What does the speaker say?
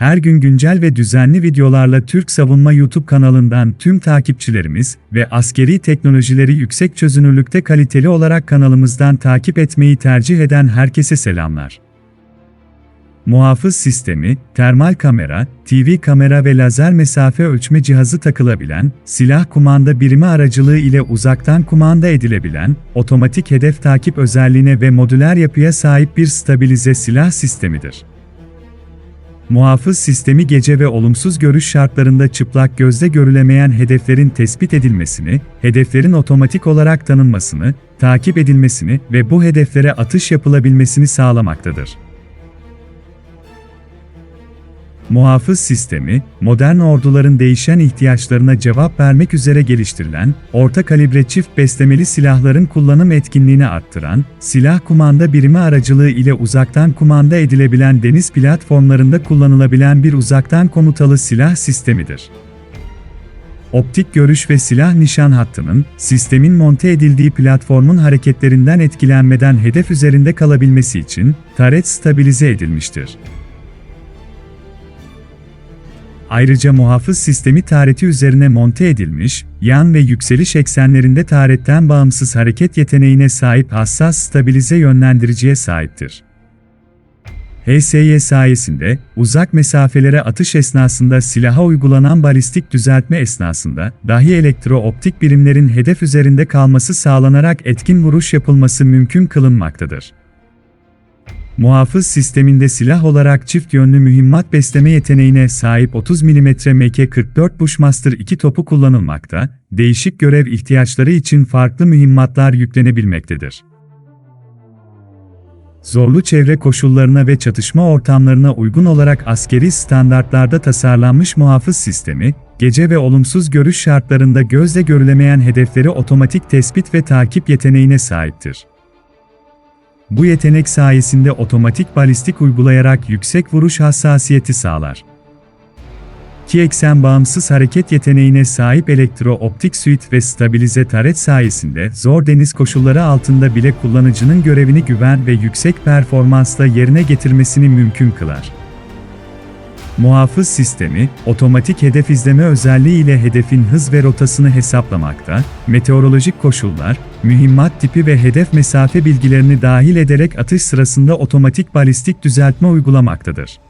Her gün güncel ve düzenli videolarla Türk Savunma YouTube kanalından tüm takipçilerimiz ve askeri teknolojileri yüksek çözünürlükte kaliteli olarak kanalımızdan takip etmeyi tercih eden herkese selamlar. Muhafız sistemi, termal kamera, TV kamera ve lazer mesafe ölçme cihazı takılabilen, silah kumanda birimi aracılığı ile uzaktan kumanda edilebilen, otomatik hedef takip özelliğine ve modüler yapıya sahip bir stabilize silah sistemidir. Muhafız sistemi gece ve olumsuz görüş şartlarında çıplak gözle görülemeyen hedeflerin tespit edilmesini, hedeflerin otomatik olarak tanınmasını, takip edilmesini ve bu hedeflere atış yapılabilmesini sağlamaktadır. Muhafız sistemi, modern orduların değişen ihtiyaçlarına cevap vermek üzere geliştirilen, orta kalibre çift beslemeli silahların kullanım etkinliğini arttıran, silah kumanda birimi aracılığı ile uzaktan kumanda edilebilen deniz platformlarında kullanılabilen bir uzaktan komutalı silah sistemidir. Optik görüş ve silah nişan hattının, sistemin monte edildiği platformun hareketlerinden etkilenmeden hedef üzerinde kalabilmesi için, taret stabilize edilmiştir. Ayrıca muhafız sistemi tareti üzerine monte edilmiş, yan ve yükseliş eksenlerinde taretten bağımsız hareket yeteneğine sahip hassas stabilize yönlendiriciye sahiptir. HSY sayesinde, uzak mesafelere atış esnasında silaha uygulanan balistik düzeltme esnasında, dahi elektro-optik birimlerin hedef üzerinde kalması sağlanarak etkin vuruş yapılması mümkün kılınmaktadır. Muhafız sisteminde silah olarak çift yönlü mühimmat besleme yeteneğine sahip 30 mm MK-44 Bushmaster 2 topu kullanılmakta, değişik görev ihtiyaçları için farklı mühimmatlar yüklenebilmektedir. Zorlu çevre koşullarına ve çatışma ortamlarına uygun olarak askeri standartlarda tasarlanmış muhafız sistemi, gece ve olumsuz görüş şartlarında gözle görülemeyen hedefleri otomatik tespit ve takip yeteneğine sahiptir. Bu yetenek sayesinde otomatik balistik uygulayarak yüksek vuruş hassasiyeti sağlar. İki eksen bağımsız hareket yeteneğine sahip elektro-optik suit ve stabilize taret sayesinde zor deniz koşulları altında bile kullanıcının görevini güven ve yüksek performansla yerine getirmesini mümkün kılar. Muhafız sistemi, otomatik hedef izleme özelliği ile hedefin hız ve rotasını hesaplamakta, meteorolojik koşullar, mühimmat tipi ve hedef mesafe bilgilerini dahil ederek atış sırasında otomatik balistik düzeltme uygulamaktadır.